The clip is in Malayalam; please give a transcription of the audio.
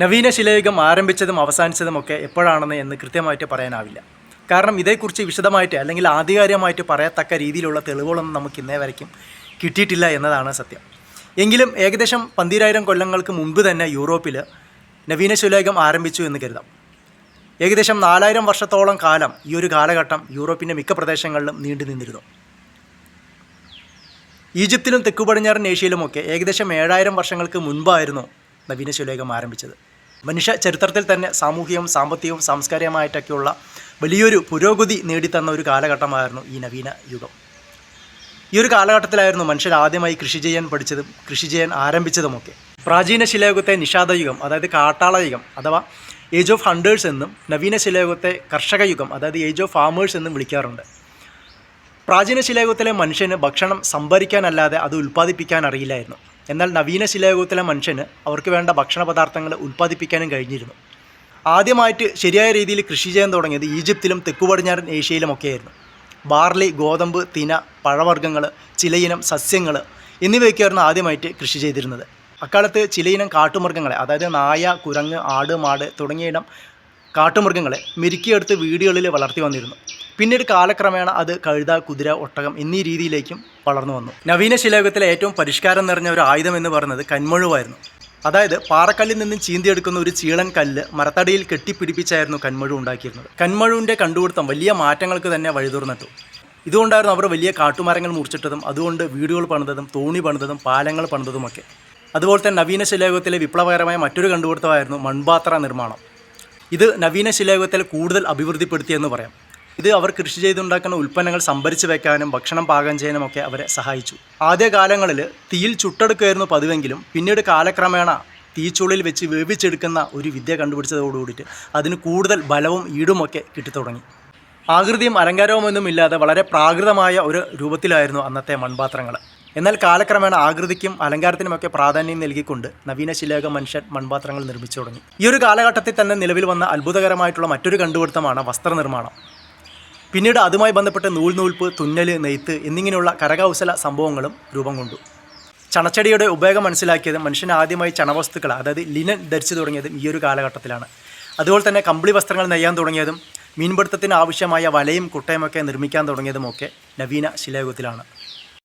നവീന ശിലയുഗം ആരംഭിച്ചതും അവസാനിച്ചതും ഒക്കെ എപ്പോഴാണെന്ന് എന്ന് കൃത്യമായിട്ട് പറയാനാവില്ല. കാരണം ഇതേക്കുറിച്ച് വിശദമായിട്ട് അല്ലെങ്കിൽ ആധികാരികമായിട്ട് പറയത്തക്ക രീതിയിലുള്ള തെളിവുകളൊന്നും നമുക്ക് ഇന്നേ വരയ്ക്കും കിട്ടിയിട്ടില്ല എന്നതാണ് സത്യം. എങ്കിലും ഏകദേശം പന്തിരായിരം കൊല്ലങ്ങൾക്ക് മുൻപ് തന്നെ യൂറോപ്പിൽ നവീന ശിലയുഗം ആരംഭിച്ചു എന്ന് കരുതാം. ഏകദേശം നാലായിരം വർഷത്തോളം കാലം ഈ ഒരു കാലഘട്ടം യൂറോപ്പിന്റെ മിക്ക പ്രദേശങ്ങളിലും നീണ്ടു നിന്നിരുന്നു. ഈജിപ്തിലും തെക്കു പടിഞ്ഞാറൻ ഏഷ്യയിലുമൊക്കെ ഏകദേശം ഏഴായിരം വർഷങ്ങൾക്ക് മുൻപായിരുന്നു നവീന ശിലായുഗം ആരംഭിച്ചത്. മനുഷ്യ ചരിത്രത്തിൽ തന്നെ സാമൂഹികവും സാമ്പത്തികവും സാംസ്കാരികമായിട്ടൊക്കെയുള്ള വലിയൊരു പുരോഗതി നേടിത്തന്ന ഒരു കാലഘട്ടമായിരുന്നു ഈ നവീന യുഗം. ഈ ഒരു കാലഘട്ടത്തിലായിരുന്നു മനുഷ്യർ ആദ്യമായി കൃഷി ചെയ്യാൻ പഠിച്ചതും കൃഷി ചെയ്യാൻ ആരംഭിച്ചതുമൊക്കെ. പ്രാചീന ശിലായുഗത്തെ നിഷാദയുഗം അതായത് കാട്ടാളയുഗം അഥവാ ഏജ് ഓഫ് ഹണ്ടേഴ്സ് എന്നും നവീന ശിലായുഗത്തെ കർഷക യുഗം അതായത് ഏജ് ഓഫ് ഫാമേഴ്സ് എന്നും വിളിക്കാറുണ്ട്. പ്രാചീന ശിലായുഗത്തിലെ മനുഷ്യന് ഭക്ഷണം സംഭരിക്കാനല്ലാതെ അത് ഉൽപ്പാദിപ്പിക്കാൻ അറിയില്ലായിരുന്നു. എന്നാൽ നവീന ശിലായുഗത്തിലെ മനുഷ്യന് അവർക്ക് വേണ്ട ഭക്ഷണ പദാർത്ഥങ്ങൾ ഉൽപ്പാദിപ്പിക്കാനും കഴിഞ്ഞിരുന്നു. ആദ്യമായിട്ട് ശരിയായ രീതിയിൽ കൃഷി ചെയ്യാൻ തുടങ്ങിയത് ഈജിപ്തിലും തെക്കു പടിഞ്ഞാറൻ ഏഷ്യയിലുമൊക്കെയായിരുന്നു ബാർലി ഗോതമ്പ് തിന പഴവർഗങ്ങൾ ചിലയിനം സസ്യങ്ങൾ എന്നിവയൊക്കെയായിരുന്നു ആദ്യമായിട്ട് കൃഷി ചെയ്തിരുന്നത്. അക്കാലത്ത് ചിലയിനം കാട്ടുമൃഗങ്ങളെ അതായത് നായ കുരങ്ങ് ആട് മാട് തുടങ്ങിയ ഇനം കാട്ടുമൃഗങ്ങളെ മെരുക്കിയെടുത്ത് വീടുകളിൽ വളർത്തി വന്നിരുന്നു. പിന്നീട് കാലക്രമേണ അത് കഴുത കുതിര ഒട്ടകം എന്നീ രീതിയിലേക്കും വളർന്നു വന്നു. നവീന ശിലായുഗത്തിലെ ഏറ്റവും പരിഷ്കാരം നിറഞ്ഞ ഒരു ആയുധം എന്ന് പറയുന്നത് കന്മഴുവായിരുന്നു. അതായത് പാറക്കല്ലിൽ നിന്നും ചീന്തിയെടുക്കുന്ന ഒരു ചീളൻ കല്ല് മരത്തടിയിൽ കെട്ടിപ്പിടിപ്പിച്ചായിരുന്നു കന്മഴു ഉണ്ടാക്കിയിരുന്നത്. കന്മഴുവിന്റെ കണ്ടുപിടുത്തം വലിയ മാറ്റങ്ങൾക്ക് തന്നെ വഴിതുറന്നിട്ടു. ഇതുകൊണ്ടായിരുന്നു അവർ വലിയ കാട്ടുമരങ്ങൾ മുറിച്ചിട്ടതും അതുകൊണ്ട് വീടുകൾ പണിതതും തോണി പണിതതും പാലങ്ങൾ പണിതതുമൊക്കെ. അതുപോലെ തന്നെ നവീന ശിലായുഗത്തിലെ വിപ്ലവകരമായ മറ്റൊരു കണ്ടുപിടുത്തമായിരുന്നു മൺപാത്ര നിർമ്മാണം. ഇത് നവീന ശിലായുഗത്തിൽ കൂടുതൽ അഭിവൃദ്ധിപ്പെടുത്തിയെന്ന് പറയാം. ഇത് അവർ കൃഷി ചെയ്തുണ്ടാക്കുന്ന ഉൽപ്പന്നങ്ങൾ സംഭരിച്ചു വെക്കാനും ഭക്ഷണം പാകം ചെയ്യാനും ഒക്കെ അവരെ സഹായിച്ചു. ആദ്യകാലങ്ങളിൽ തീയിൽ ചുട്ടെടുക്കുകയായിരുന്നു പതിവെങ്കിലും പിന്നീട് കാലക്രമേണ തീച്ചുള്ളിൽ വെച്ച് വേവിച്ചെടുക്കുന്ന ഒരു വിദ്യ കണ്ടുപിടിച്ചതോടുകൂടിയിട്ട് അതിന് കൂടുതൽ ബലവും ഈടുമൊക്കെ കിട്ടിത്തുടങ്ങി. ആകൃതിയും അലങ്കാരവുമൊന്നും ഇല്ലാതെ വളരെ പ്രാകൃതമായ ഒരു രൂപത്തിലായിരുന്നു അന്നത്തെ മൺപാത്രങ്ങൾ. എന്നാൽ കാലക്രമേണ ആകൃതിക്കും അലങ്കാരത്തിനുമൊക്കെ പ്രാധാന്യം നൽകിക്കൊണ്ട് നവീന ശിലേഖ മനുഷ്യൻ മൺപാത്രങ്ങൾ നിർമ്മിച്ചു തുടങ്ങി. ഈ ഒരു കാലഘട്ടത്തിൽ തന്നെ നിലവിൽ വന്ന അത്ഭുതകരമായിട്ടുള്ള മറ്റൊരു കണ്ടുപിടുത്തമാണ് വസ്ത്രനിർമ്മാണം. പിന്നീട് അതുമായി ബന്ധപ്പെട്ട് നൂൽ നൂൽപ്പ് തുന്നൽ നെയ്ത്ത് എന്നിങ്ങനെയുള്ള കരകൗശല സംഭവങ്ങളും രൂപം കൊണ്ടു. ചണച്ചെടിയുടെ ഉപയോഗം മനസ്സിലാക്കിയത് മനുഷ്യൻ ആദ്യമായി ചണവസ്തുക്കൾ അതായത് ലിനൻ ധരിച്ചു തുടങ്ങിയതും ഈ ഒരു കാലഘട്ടത്തിലാണ്. അതുപോലെ തന്നെ കമ്പിളി വസ്ത്രങ്ങൾ നെയ്യാൻ തുടങ്ങിയതും മീൻപിടുത്തത്തിന് ആവശ്യമായ വലയും കുട്ടയുമൊക്കെ നിർമ്മിക്കാൻ തുടങ്ങിയതുമൊക്കെ നവീന ശിലായുഗത്തിലാണ്.